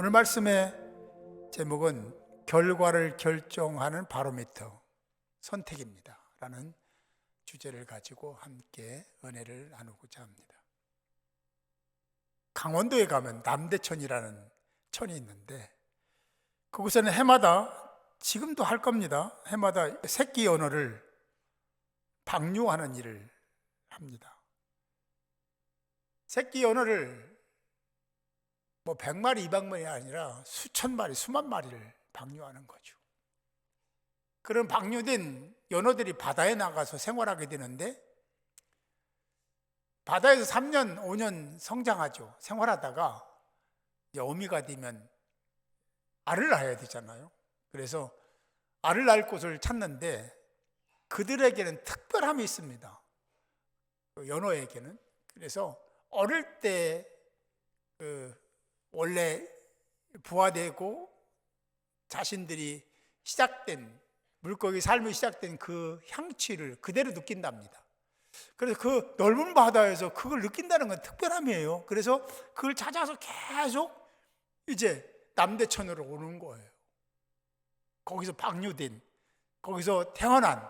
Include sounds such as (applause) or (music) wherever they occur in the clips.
오늘 말씀의 제목은 결과를 결정하는 바로미터 선택입니다. 라는 주제를 가지고 함께 은혜를 나누고자 합니다. 강원도에 가면 남대천이라는 천이 있는데 그곳에는 해마다 지금도 할 겁니다. 해마다 새끼 연어를 방류하는 일을 합니다. 새끼 연어를 뭐 100마리, 200마리 아니라 수천 마리, 수만 마리를 방류하는 거죠. 그런 방류된 연어들이 바다에 나가서 생활하게 되는데 바다에서 3년, 5년 성장하죠. 생활하다가 이제 어미가 되면 알을 낳아야 되잖아요. 그래서 알을 낳을 곳을 찾는데 그들에게는 특별함이 있습니다. 그 연어에게는. 그래서 어릴 때 그 원래 부화되고 자신들이 시작된 물고기 삶이 시작된 그 향취를 그대로 느낀답니다. 그래서 그 넓은 바다에서 그걸 느낀다는 건 특별함이에요. 그래서 그걸 찾아서 계속 이제 남대천으로 오는 거예요. 거기서 방류된, 거기서 태어난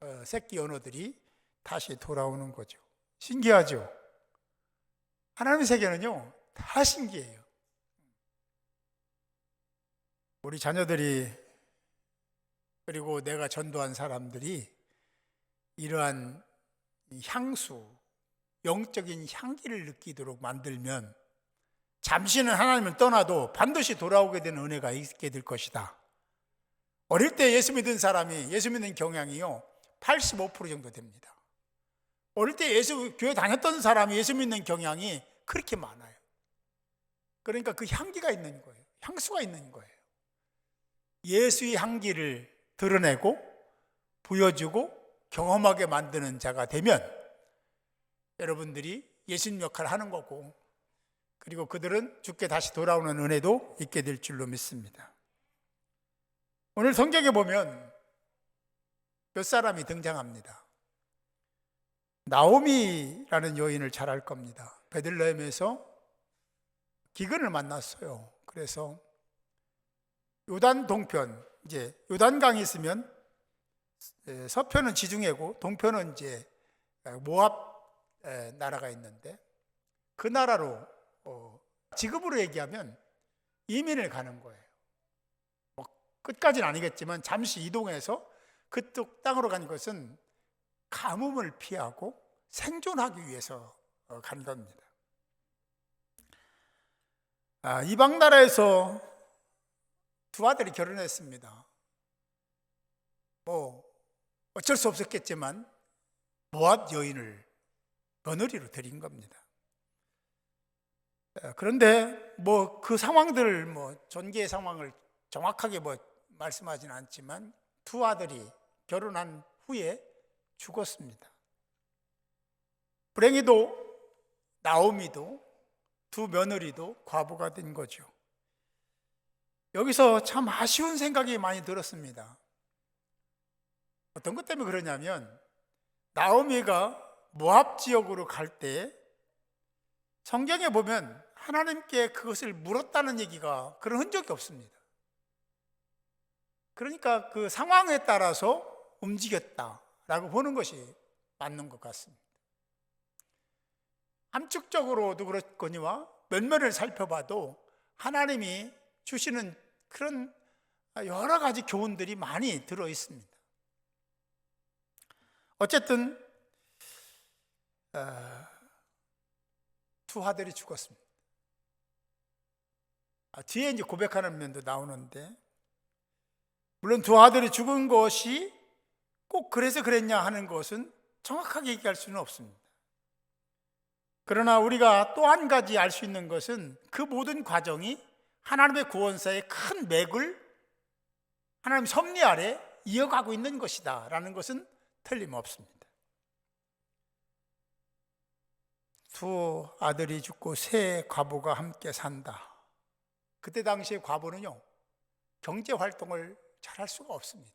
어, 새끼 연어들이 다시 돌아오는 거죠. 신기하죠? 하나님의 세계는요, 다 신기해요. 우리 자녀들이 그리고 내가 전도한 사람들이 이러한 향수, 영적인 향기를 느끼도록 만들면 잠시는 하나님을 떠나도 반드시 돌아오게 되는 은혜가 있게 될 것이다. 어릴 때 예수 믿은 사람이 예수 믿는 경향이요 85% 정도 됩니다. 어릴 때 예수 교회 다녔던 사람이 예수 믿는 경향이 그렇게 많아요. 그러니까 그 향기가 있는 거예요. 향수가 있는 거예요. 예수의 향기를 드러내고 보여주고 경험하게 만드는 자가 되면 여러분들이 예수님 역할을 하는 거고 그리고 그들은 죽게 다시 돌아오는 은혜도 있게 될 줄로 믿습니다. 오늘 성경에 보면 몇 사람이 등장합니다. 나오미라는 여인을 잘 알 겁니다. 베들레헴에서 기근을 만났어요. 그래서 요단 동편 이제 요단강이 있으면 서편은 지중해고 동편은 이제 모압 나라가 있는데 그 나라로 어, 지급으로 얘기하면 이민을 가는 거예요. 뭐 끝까지는 아니겠지만 잠시 이동해서 그쪽 땅으로 간 것은 가뭄을 피하고 생존하기 위해서 어, 간 겁니다. 아, 이방 나라에서 두 아들이 결혼했습니다. 뭐 어쩔 수 없었겠지만 모압 여인을 며느리로 드린 겁니다. 아, 그런데 뭐 그 상황들 뭐 전개의 상황을 정확하게 뭐 말씀하지는 않지만 두 아들이 결혼한 후에 죽었습니다. 불행히도 나오미도 두 며느리도 과부가 된 거죠. 여기서 참 아쉬운 생각이 많이 들었습니다. 어떤 것 때문에 그러냐면 나오미가 모압 지역으로 갈 때 성경에 보면 하나님께 그것을 물었다는 얘기가 그런 흔적이 없습니다. 그러니까 그 상황에 따라서 움직였다라고 보는 것이 맞는 것 같습니다. 함축적으로도 그렇거니와 면면을 살펴봐도 하나님이 주시는 그런 여러 가지 교훈들이 많이 들어 있습니다. 어쨌든 어, 두 아들이 죽었습니다. 아, 뒤에 이제 고백하는 면도 나오는데 물론 두 아들이 죽은 것이 꼭 그래서 그랬냐 하는 것은 정확하게 얘기할 수는 없습니다. 그러나 우리가 또 한 가지 알 수 있는 것은 그 모든 과정이 하나님의 구원사의 큰 맥을 하나님 섭리 아래 이어가고 있는 것이다 라는 것은 틀림없습니다. 두 아들이 죽고 세 과부가 함께 산다. 그때 당시에 과부는요, 경제 활동을 잘 할 수가 없습니다.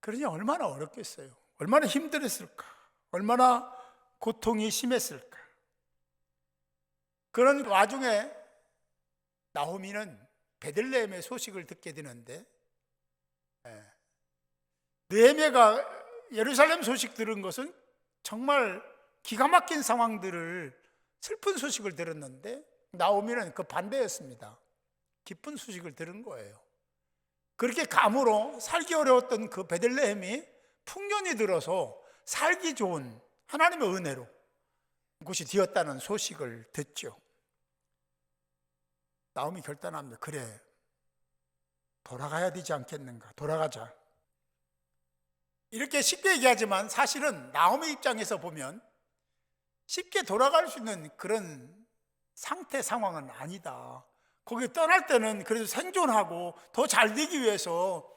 그러니 얼마나 어렵겠어요. 얼마나 힘들었을까. 얼마나 고통이 심했을까. 그런 와중에 나오미는 베들레헴의 소식을 듣게 되는데 예, 느헤미야가 예루살렘 소식 들은 것은 정말 기가 막힌 상황들을 슬픈 소식을 들었는데 나오미는 그 반대였습니다. 기쁜 소식을 들은 거예요. 그렇게 감으로 살기 어려웠던 그 베들레헴이 풍년이 들어서 살기 좋은 하나님의 은혜로 곳이 되었다는 소식을 듣죠. 나오미 결단합니다. 그래, 돌아가야 되지 않겠는가? 돌아가자. 이렇게 쉽게 얘기하지만 사실은 나오미 입장에서 보면 쉽게 돌아갈 수 있는 그런 상태 상황은 아니다. 거기 떠날 때는 그래도 생존하고 더 잘 되기 위해서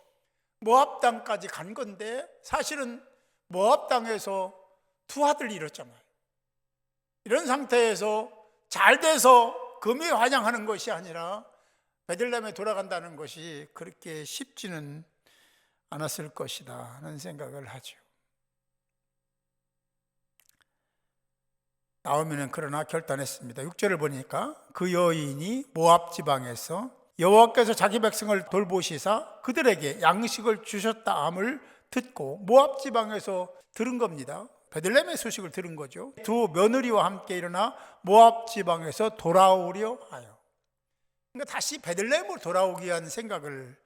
모압 땅까지 간 건데 사실은 모압 땅에서 두 아들 잃었잖아요. 이런 상태에서 잘 돼서 금이 환영하는 것이 아니라 베들레헴에 돌아간다는 것이 그렇게 쉽지는 않았을 것이다 하는 생각을 하죠. 나오미는 그러나 결단했습니다. 6절을 보니까 그 여인이 모압 지방에서 여호와께서 자기 백성을 돌보시사 그들에게 양식을 주셨다 함을 듣고 모압 지방에서 들은 겁니다. 베들레헴의 소식을 들은 거죠. 두 며느리와 함께 일어나 모압 지방에서 돌아오려 하여. 그러니까 다시 베들레헴으로 돌아오기 위한 생각을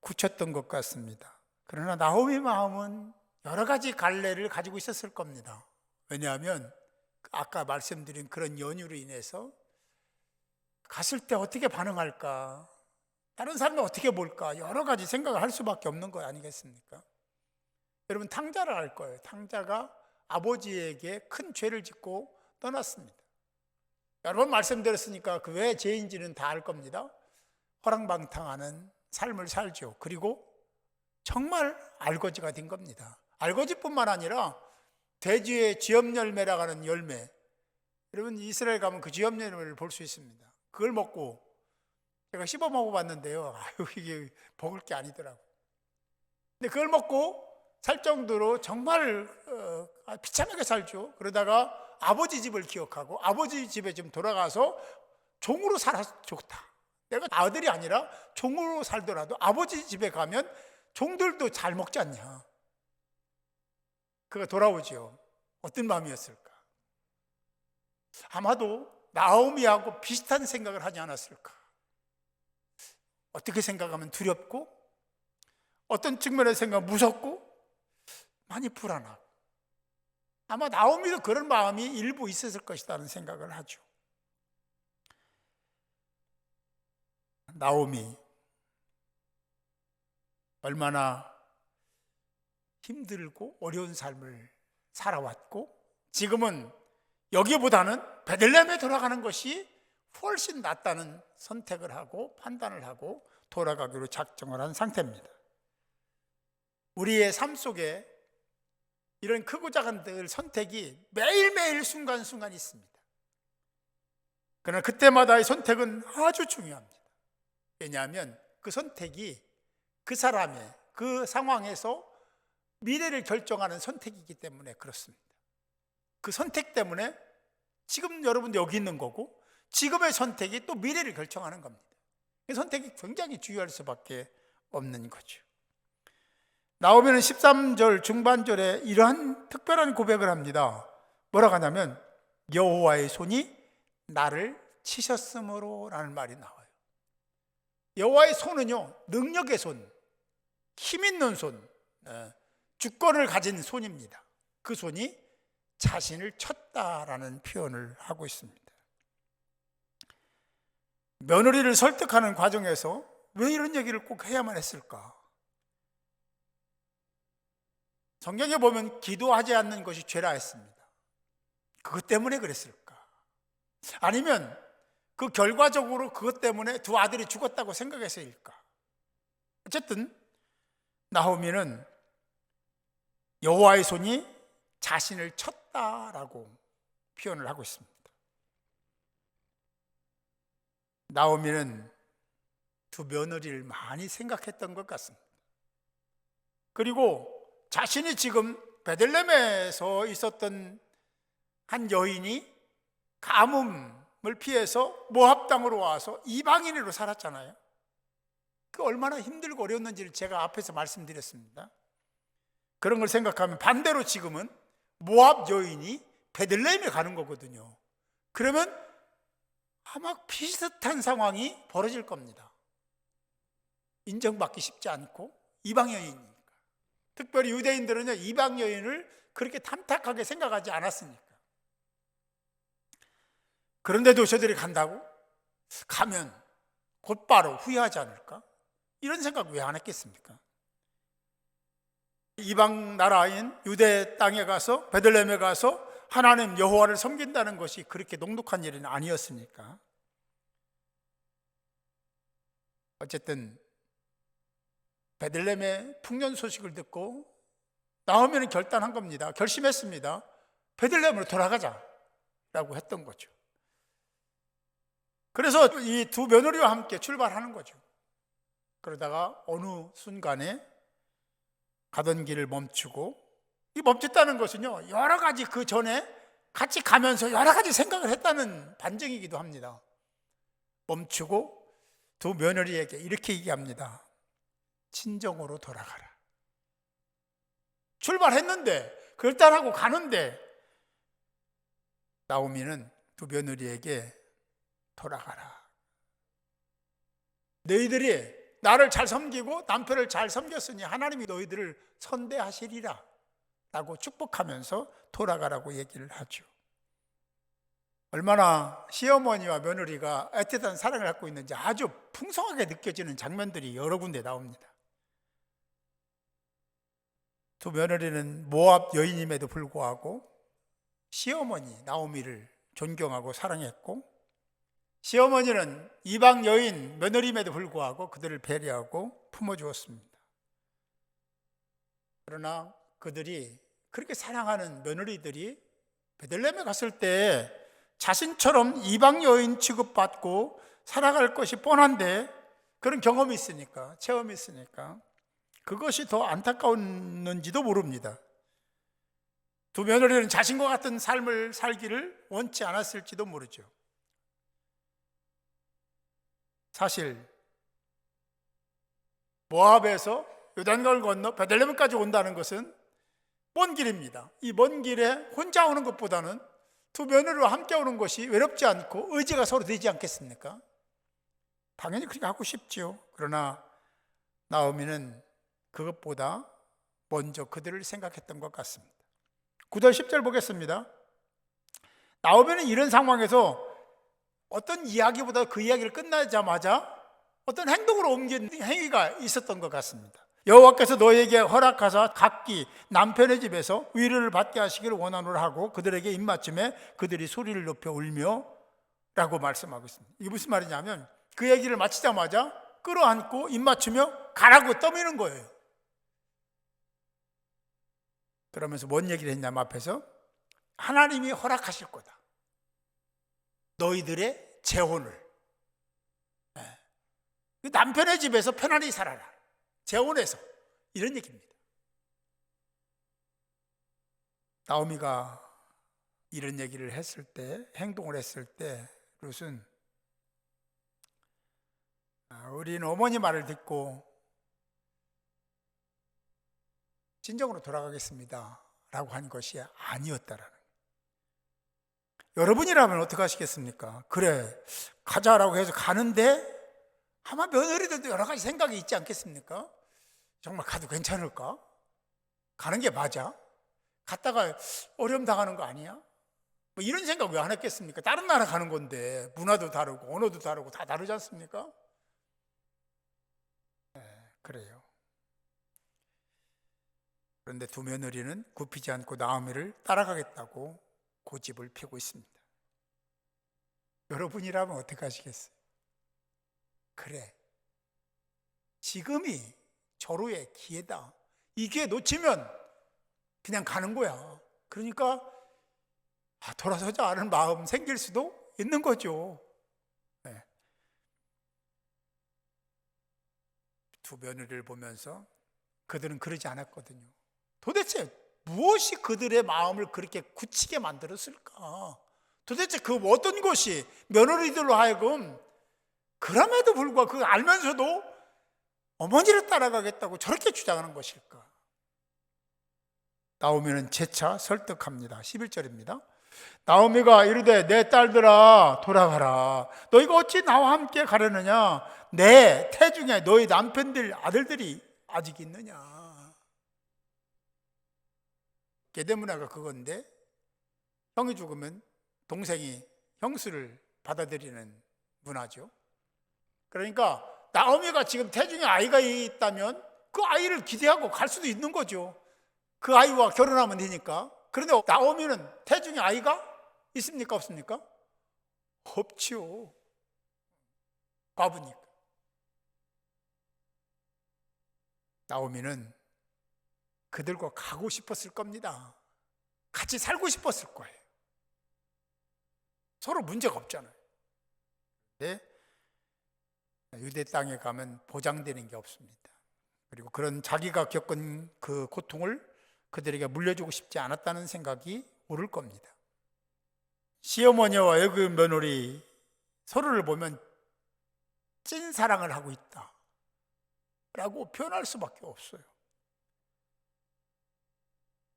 굳혔던 것 같습니다. 그러나 나오미 마음은 여러 가지 갈래를 가지고 있었을 겁니다. 왜냐하면 아까 말씀드린 그런 연유로 인해서 갔을 때 어떻게 반응할까? 다른 사람이 어떻게 볼까? 여러 가지 생각을 할 수밖에 없는 거 아니겠습니까? 여러분 탕자를 알 거예요. 탕자가 아버지에게 큰 죄를 짓고 떠났습니다. 여러 번 말씀드렸으니까 그 왜 죄인지는 다 알 겁니다. 허랑방탕하는 삶을 살죠. 그리고 정말 알거지가 된 겁니다. 알거지뿐만 아니라 돼지의 쥐염 열매라고 하는 열매. 여러분 이스라엘 가면 그 쥐염 열매를 볼 수 있습니다. 그걸 먹고 제가 씹어 먹어 봤는데요. (laughs) 아유 이게 먹을 게 아니더라고. 근데 그걸 먹고 살 정도로 정말 어, 아, 비참하게 살죠. 그러다가 아버지 집을 기억하고 아버지 집에 좀 돌아가서 종으로 살아서 좋다. 내가 아들이 아니라 종으로 살더라도 아버지 집에 가면 종들도 잘 먹지 않냐. 그가 돌아오죠. 어떤 마음이었을까? 아마도 나오미하고 비슷한 생각을 하지 않았을까? 어떻게 생각하면 두렵고, 어떤 측면에서 생각하면 무섭고, 많이 불안하고. 아마 나오미도 그런 마음이 일부 있었을 것이라는 생각을 하죠. 나오미, 얼마나 힘들고 어려운 삶을 살아왔고 지금은 여기보다는 베들레헴에 돌아가는 것이 훨씬 낫다는 선택을 하고 판단을 하고 돌아가기로 작정을 한 상태입니다. 우리의 삶 속에 이런 크고 작은 들 선택이 매일매일 순간순간 있습니다. 그러나 그때마다의 선택은 아주 중요합니다. 왜냐하면 그 선택이 그 사람의 그 상황에서 미래를 결정하는 선택이기 때문에 그렇습니다. 그 선택 때문에 지금 여러분 여기 있는 거고 지금의 선택이 또 미래를 결정하는 겁니다. 그 선택이 굉장히 중요할 수밖에 없는 거죠. 나오면 13절 중반절에 이러한 특별한 고백을 합니다. 뭐라고 하냐면 여호와의 손이 나를 치셨으므로라는 말이 나와요. 여호와의 손은요 능력의 손, 힘 있는 손, 예, 주권을 가진 손입니다. 그 손이 자신을 쳤다라는 표현을 하고 있습니다. 며느리를 설득하는 과정에서 왜 이런 얘기를 꼭 해야만 했을까? 성경에 보면 기도하지 않는 것이 죄라 했습니다. 그것 때문에 그랬을까? 아니면 그 결과적으로 그것 때문에 두 아들이 죽었다고 생각해서일까? 어쨌든 나오미는 여호와의 손이 자신을 쳤다라고 표현을 하고 있습니다. 나오미는 두 며느리를 많이 생각했던 것 같습니다. 그리고 자신이 지금 베들렘에서 있었던 한 여인이 가뭄을 피해서 모압 땅으로 와서 이방인으로 살았잖아요. 그 얼마나 힘들고 어려웠는지를 제가 앞에서 말씀드렸습니다. 그런 걸 생각하면 반대로 지금은 모압 여인이 베들레헴에 가는 거거든요. 그러면 아마 비슷한 상황이 벌어질 겁니다. 인정받기 쉽지 않고 이방 여인이니까. 특별히 유대인들은요 이방 여인을 그렇게 탐탁하게 생각하지 않았으니까. 그런데도 저들이 간다고 가면 곧바로 후회하지 않을까? 이런 생각 왜 안 했겠습니까? 이방 나라인 유대 땅에 가서 베들레헴에 가서 하나님 여호와를 섬긴다는 것이 그렇게 녹록한 일은 아니었으니까. 어쨌든 베들레헴의 풍년 소식을 듣고 나오면 결단한 겁니다. 결심했습니다. 베들레헴으로 돌아가자 라고 했던 거죠. 그래서 이 두 며느리와 함께 출발하는 거죠. 그러다가 어느 순간에 가던 길을 멈추고 이 멈췄다는 것은요 여러 가지 그 전에 같이 가면서 여러 가지 생각을 했다는 반증이기도 합니다. 멈추고 두 며느리에게 이렇게 얘기합니다. 친정으로 돌아가라. 출발했는데 결단하고 가는데 나오미는 두 며느리에게 돌아가라. 너희들이 나를 잘 섬기고 남편을 잘 섬겼으니 하나님이 너희들을 선대하시리라. 라고 축복하면서 돌아가라고 얘기를 하죠. 얼마나 시어머니와 며느리가 애틋한 사랑을 갖고 있는지 아주 풍성하게 느껴지는 장면들이 여러 군데 나옵니다. 두 며느리는 모압 여인임에도 불구하고 시어머니 나오미를 존경하고 사랑했고 시어머니는 이방 여인 며느리임에도 불구하고 그들을 배려하고 품어주었습니다. 그러나 그들이 그렇게 사랑하는 며느리들이 베들레헴에 갔을 때 자신처럼 이방 여인 취급받고 살아갈 것이 뻔한데 그런 경험이 있으니까 체험이 있으니까 그것이 더 안타까웠는지도 모릅니다. 두 며느리는 자신과 같은 삶을 살기를 원치 않았을지도 모르죠. 사실 모압에서 요단강을 건너 베들레헴까지 온다는 것은 먼 길입니다. 이 먼 길에 혼자 오는 것보다는 두 며느리와 함께 오는 것이 외롭지 않고 의지가 서로 되지 않겠습니까? 당연히 그렇게 하고 싶지요. 그러나 나오미는 그것보다 먼저 그들을 생각했던 것 같습니다. 9절 10절 보겠습니다. 나오미는 이런 상황에서 어떤 이야기보다 그 이야기를 끝나자마자 어떤 행동으로 옮긴 행위가 있었던 것 같습니다. 여호와께서 너에게 허락하사 각기 남편의 집에서 위로를 받게 하시기를 원하노라 하고 그들에게 입맞춤에 그들이 소리를 높여 울며 라고 말씀하고 있습니다. 이게 무슨 말이냐면 그 얘기를 마치자마자 끌어안고 입맞추며 가라고 떠미는 거예요. 그러면서 뭔 얘기를 했냐면 앞에서 하나님이 허락하실 거다. 너희들의 재혼을. 네. 남편의 집에서 편안히 살아라. 재혼해서. 이런 얘기입니다. 나오미가 이런 얘기를 했을 때, 행동을 했을 때, 룻은 아, 우리는 어머니 말을 듣고 진정으로 돌아가겠습니다. 라고 한 것이 아니었다라는. 여러분이라면 어떻게 하시겠습니까? 그래, 가자라고 해서 가는데 아마 며느리들도 여러 가지 생각이 있지 않겠습니까? 정말 가도 괜찮을까? 가는 게 맞아? 갔다가 어려움 당하는 거 아니야? 뭐 이런 생각 왜 안 했겠습니까? 다른 나라 가는 건데 문화도 다르고 언어도 다르고 다 다르지 않습니까? 네, 그래요. 그런데 두 며느리는 굽히지 않고 나오미를 따라가겠다고 고집을 피고 있습니다. 여러분이라면 어떻게 하시겠어요? 그래. 지금이 절호의 기회다. 이 기회 놓치면 그냥 가는 거야. 그러니까 아, 돌아서자 않은 마음 생길 수도 있는 거죠. 네. 두 며느리를 보면서 그들은 그러지 않았거든요. 도대체 무엇이 그들의 마음을 그렇게 굳히게 만들었을까? 도대체 그 어떤 것이 며느리들로 하여금 그럼에도 불구하고 그 알면서도 어머니를 따라가겠다고 저렇게 주장하는 것일까? 나오미는 재차 설득합니다. 11절입니다. 나오미가 이르되 내 딸들아 돌아가라. 너희가 어찌 나와 함께 가려느냐? 내 태중에 너희 남편들 아들들이 아직 있느냐? 계대 문화가 그건데 형이 죽으면 동생이 형수를 받아들이는 문화죠. 그러니까 나오미가 지금 태중에 아이가 있다면 그 아이를 기대하고 갈 수도 있는 거죠. 그 아이와 결혼하면 되니까. 그런데 나오미는 태중에 아이가 있습니까? 없습니까? 없지요. 과부니까. 나오미는 그들과 가고 싶었을 겁니다. 같이 살고 싶었을 거예요. 서로 문제가 없잖아요. 근데 유대 땅에 가면 보장되는 게 없습니다. 그리고 그런 자기가 겪은 그 고통을 그들에게 물려주고 싶지 않았다는 생각이 오를 겁니다. 시어머니와 애굽 며느리 서로를 보면 찐 사랑을 하고 있다. 라고 표현할 수밖에 없어요.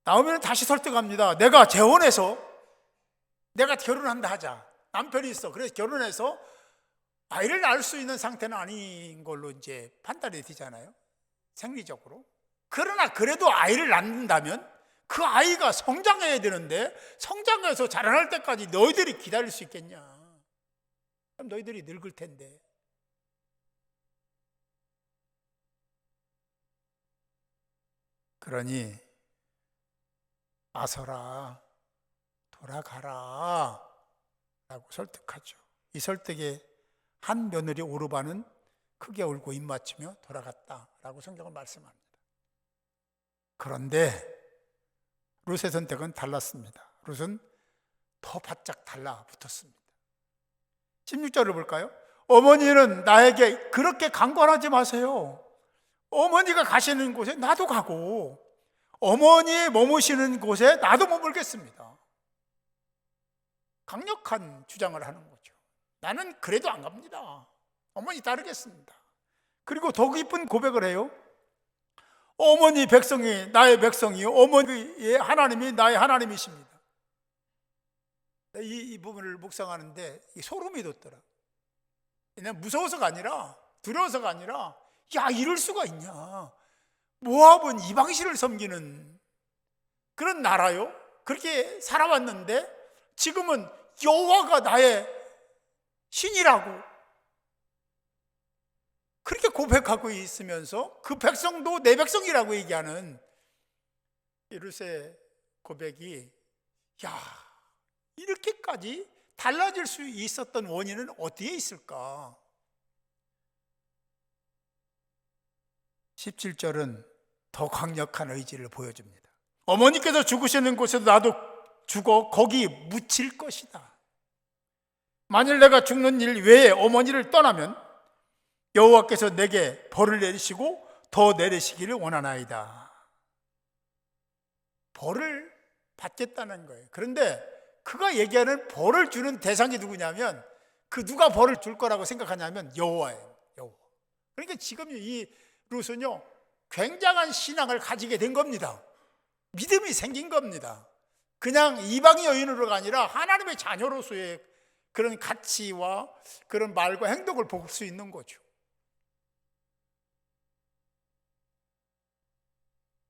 나오면 다시 설득합니다. 내가 재혼해서 내가 결혼한다 하자. 남편이 있어. 그래서 결혼해서 아이를 낳을 수 있는 상태는 아닌 걸로 이제 판단이 되잖아요. 생리적으로. 그러나 그래도 아이를 낳는다면 그 아이가 성장해야 되는데 성장해서 자라날 때까지 너희들이 기다릴 수 있겠냐? 그럼 너희들이 늙을 텐데. 그러니 아서라 돌아가라 라고 설득하죠. 이 설득에 한 며느리 오르바는 크게 울고 입맞추며 돌아갔다 라고 성경은 말씀합니다. 그런데 룻의 선택은 달랐습니다. 룻은 더 바짝 달라붙었습니다. 16절을 볼까요? 어머니는 나에게 그렇게 강권하지 마세요. 어머니가 가시는 곳에 나도 가고 어머니의 머무시는 곳에 나도 머물겠습니다. 강력한 주장을 하는 거죠. 나는 그래도 안 갑니다. 어머니 따르겠습니다. 그리고 더 깊은 고백을 해요. 어머니 백성이 나의 백성이요. 어머니의 하나님이 나의 하나님이십니다. 이, 이 부분을 묵상하는데 소름이 돋더라. 무서워서가 아니라 두려워서가 아니라 야 이럴 수가 있냐. 모압은 이방신을 섬기는 그런 나라요. 그렇게 살아왔는데 지금은 여호와가 나의 신이라고 그렇게 고백하고 있으면서 그 백성도 내 백성이라고 얘기하는 이르세 고백이 야 이렇게까지 달라질 수 있었던 원인은 어디에 있을까? 17절은 더 강력한 의지를 보여줍니다. 어머니께서 죽으시는 곳에도 나도 죽어 거기 묻힐 것이다. 만일 내가 죽는 일 외에 어머니를 떠나면 여호와께서 내게 벌을 내리시고 더 내리시기를 원하나이다. 벌을 받겠다는 거예요. 그런데 그가 얘기하는 벌을 주는 대상이 누구냐면 그 누가 벌을 줄 거라고 생각하냐면 여호와예요. 여호와. 그러니까 지금 이 룻은요 굉장한 신앙을 가지게 된 겁니다. 믿음이 생긴 겁니다. 그냥 이방의 여인으로가 아니라 하나님의 자녀로서의 그런 가치와 그런 말과 행동을 볼 수 있는 거죠.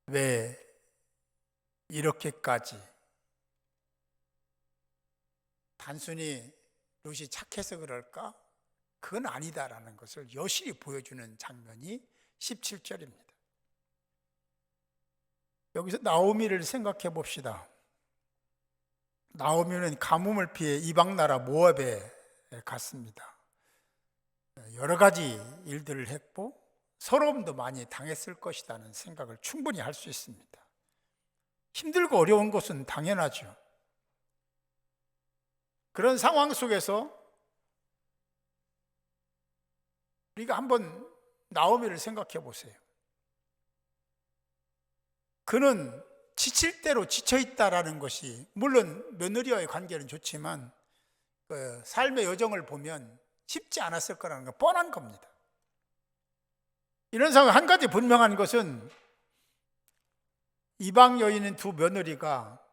왜 이렇게까지 단순히 룻이 착해서 그럴까? 그건 아니다라는 것을 여실히 보여주는 장면이 17절입니다. 여기서 나오미를 생각해 봅시다. 나오미는 가뭄을 피해 이방 나라 모압에 갔습니다. 여러 가지 일들을 했고 서러움도 많이 당했을 것이라는 생각을 충분히 할 수 있습니다. 힘들고 어려운 것은 당연하죠. 그런 상황 속에서 우리가 한번 나오미를 생각해 보세요. 그는 지칠 대로 지쳐 있다라는 것이 물론 며느리와의 관계는 좋지만 그 삶의 여정을 보면 쉽지 않았을 거라는 거 뻔한 겁니다. 이런 상황 한 가지 분명한 것은 이방 여인인 두 며느리가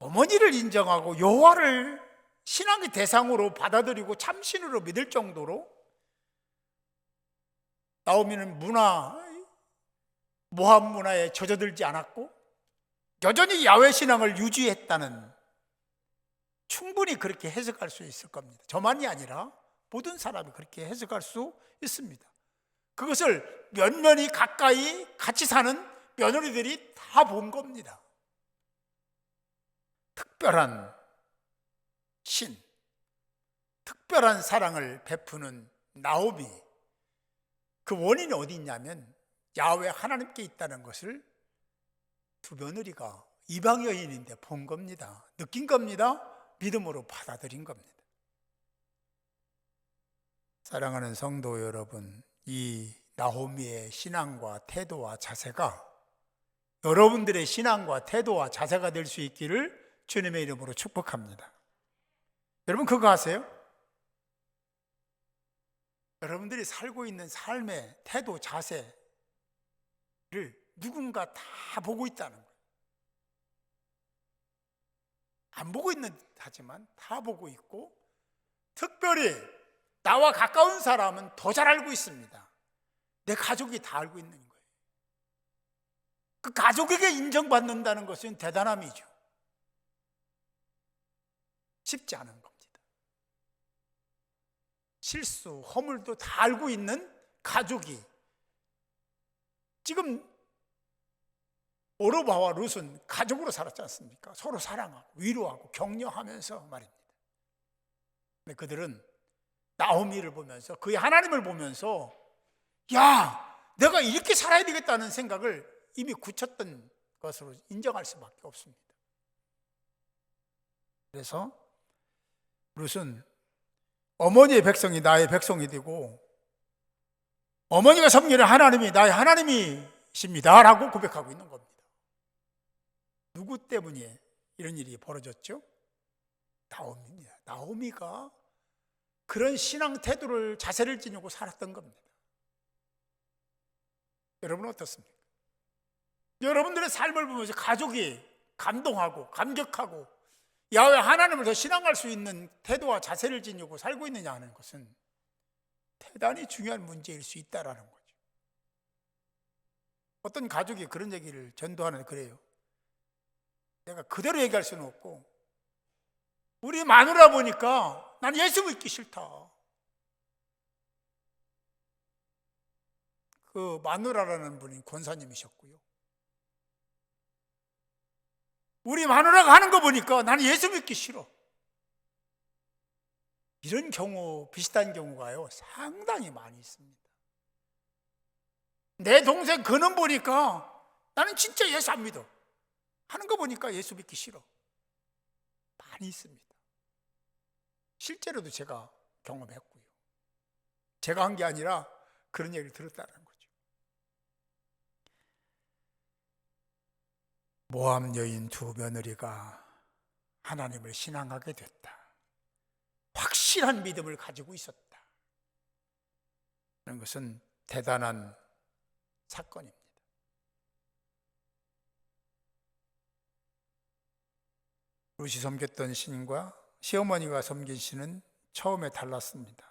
어머니를 인정하고 여호와를 신앙의 대상으로 받아들이고 참신으로 믿을 정도로 나오미는 문화 모함 문화에 젖어들지 않았고 여전히 야외 신앙을 유지했다는 충분히 그렇게 해석할 수 있을 겁니다. 저만이 아니라 모든 사람이 그렇게 해석할 수 있습니다. 그것을 면면이 가까이 같이 사는 며느리들이 다 본 겁니다. 특별한 신, 특별한 사랑을 베푸는 나오미. 그 원인이 어디 있냐면 야외 하나님께 있다는 것을 두 며느리가 이방 여인인데 본 겁니다. 느낀 겁니다. 믿음으로 받아들인 겁니다. 사랑하는 성도 여러분, 이 나호미의 신앙과 태도와 자세가 여러분들의 신앙과 태도와 자세가 될 수 있기를 주님의 이름으로 축복합니다. 여러분 그거 아세요? 여러분들이 살고 있는 삶의 태도, 자세 를 누군가 다 보고 있다는 거예요. 안 보고 있는 듯 하지만 다 보고 있고 특별히 나와 가까운 사람은 더 잘 알고 있습니다. 내 가족이 다 알고 있는 거예요. 그 가족에게 인정받는다는 것은 대단함이죠. 쉽지 않은 겁니다. 실수, 허물도 다 알고 있는 가족이 지금 오르바와 룻은 가족으로 살았지 않습니까? 서로 사랑하고 위로하고 격려하면서 말입니다. 근데 그들은 나오미를 보면서 그의 하나님을 보면서 야, 내가 이렇게 살아야 되겠다는 생각을 이미 굳혔던 것으로 인정할 수밖에 없습니다. 그래서 룻은 어머니의 백성이 나의 백성이 되고 어머니가 섬기는 하나님이 나의 하나님이십니다 라고 고백하고 있는 겁니다. 누구 때문에 이런 일이 벌어졌죠? 나오미입니다. 나오미가 그런 신앙 태도를 자세를 지니고 살았던 겁니다. 여러분 어떻습니까? 여러분들의 삶을 보면서 가족이 감동하고 감격하고 야외 하나님을 더 신앙할 수 있는 태도와 자세를 지니고 살고 있느냐 하는 것은 대단히 중요한 문제일 수 있다라는 거죠. 어떤 가족이 그런 얘기를 전도하는 그래요. 내가 그대로 얘기할 수는 없고 우리 마누라 보니까 난 예수 믿기 싫다. 그 마누라라는 분이 권사님이셨고요. 우리 마누라가 하는 거 보니까 나는 예수 믿기 싫어. 이런 경우, 비슷한 경우가요, 상당히 많이 있습니다. 내 동생 그는 보니까 나는 진짜 예수 안 믿어. 하는 거 보니까 예수 믿기 싫어. 많이 있습니다. 실제로도 제가 경험했고요. 제가 한 게 아니라 그런 얘기를 들었다는 거죠. 모함 여인 두 며느리가 하나님을 신앙하게 됐다. 확실한 믿음을 가지고 있었다. 그런 것은 대단한 사건입니다. 룻이 섬겼던 신과 시어머니가 섬긴 신은 처음에 달랐습니다.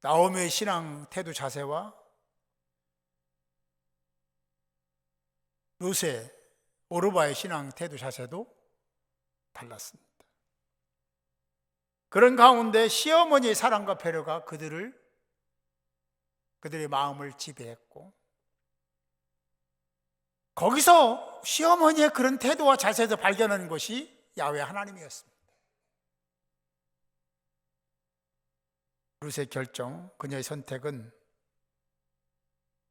나오미의 신앙 태도 자세와 룻의 오르바의 신앙 태도 자세도 달랐습니다. 그런 가운데 시어머니의 사랑과 배려가 그들을 그들의 마음을 지배했고 거기서 시어머니의 그런 태도와 자세에서 발견하는 것이 야외 하나님이었습니다. 룻의 결정, 그녀의 선택은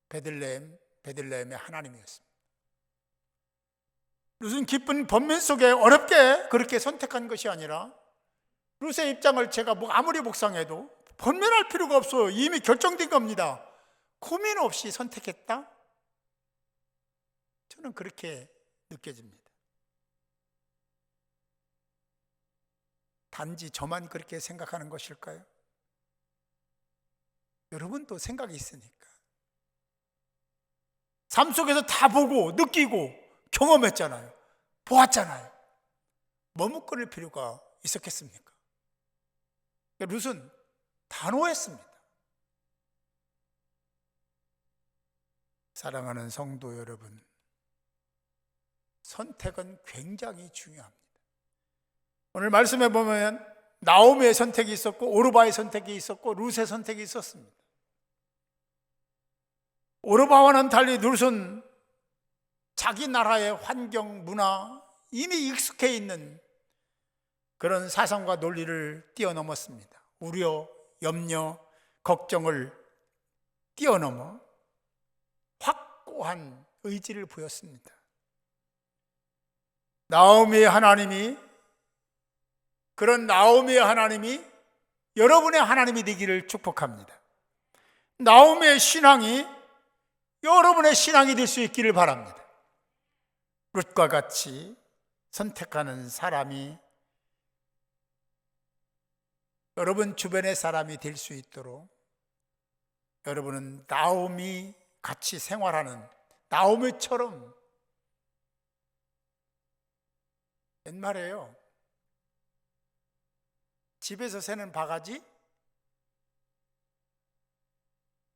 베들레헴, 베들레헴의 하나님이었습니다. 룻은 기쁜 번면 속에 어렵게 그렇게 선택한 것이 아니라 룻의 입장을 제가 뭐 아무리 묵상해도 번면할 필요가 없어요. 이미 결정된 겁니다. 고민 없이 선택했다? 저는 그렇게 느껴집니다. 단지 저만 그렇게 생각하는 것일까요? 여러분도 생각이 있으니까. 삶 속에서 다 보고 느끼고 경험했잖아요. 보았잖아요. 머뭇거릴 필요가 있었겠습니까? 룻은 단호했습니다. 사랑하는 성도 여러분, 선택은 굉장히 중요합니다. 오늘 말씀해 보면 나오미의 선택이 있었고 오르바의 선택이 있었고 룻의 선택이 있었습니다. 오르바와는 달리 룻은 자기 나라의 환경, 문화 이미 익숙해 있는 그런 사상과 논리를 뛰어넘었습니다. 우려, 염려, 걱정을 뛰어넘어 확고한 의지를 보였습니다. 나오미의 하나님이 그런 나오미의 하나님이 여러분의 하나님이 되기를 축복합니다. 나오미의 신앙이 여러분의 신앙이 될 수 있기를 바랍니다. 룻과 같이 선택하는 사람이 여러분 주변의 사람이 될 수 있도록 여러분은 나오미 같이 생활하는 나오미처럼 옛말에요. 집에서 새는 바가지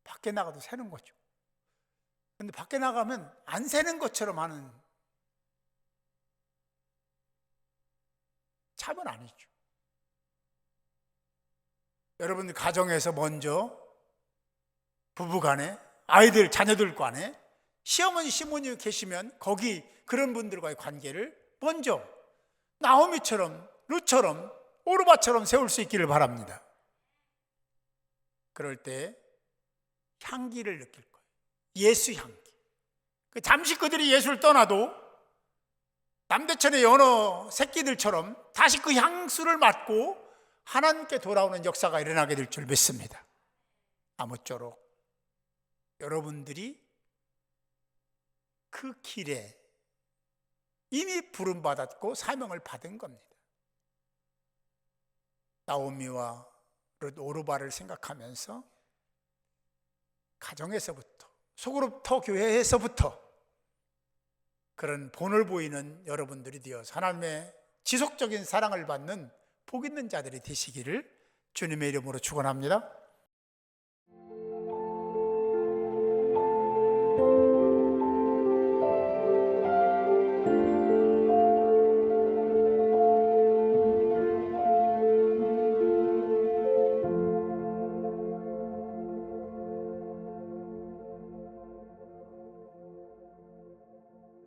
밖에 나가도 새는 거죠. 근데 밖에 나가면 안 새는 것처럼 하는 참은 아니죠. 여러분 가정에서 먼저 부부 간에 아이들 자녀들 간에 시어머니 시모님 계시면 거기 그런 분들과의 관계를 먼저 나오미처럼 루처럼 오르바처럼 세울 수 있기를 바랍니다. 그럴 때 향기를 느낄 거예요. 예수 향기. 그 잠시 그들이 예수를 떠나도 남대천의 연어 새끼들처럼 다시 그 향수를 맡고 하나님께 돌아오는 역사가 일어나게 될 줄 믿습니다. 아무쪼록 여러분들이 그 길에 이미 부름받았고 사명을 받은 겁니다. 나오미와 룻 오르바를 생각하면서 가정에서부터 소그룹터 교회에서부터 그런 본을 보이는 여러분들이 되어서 하나님의 지속적인 사랑을 받는 복 있는 자들이 되시기를 주님의 이름으로 축원합니다.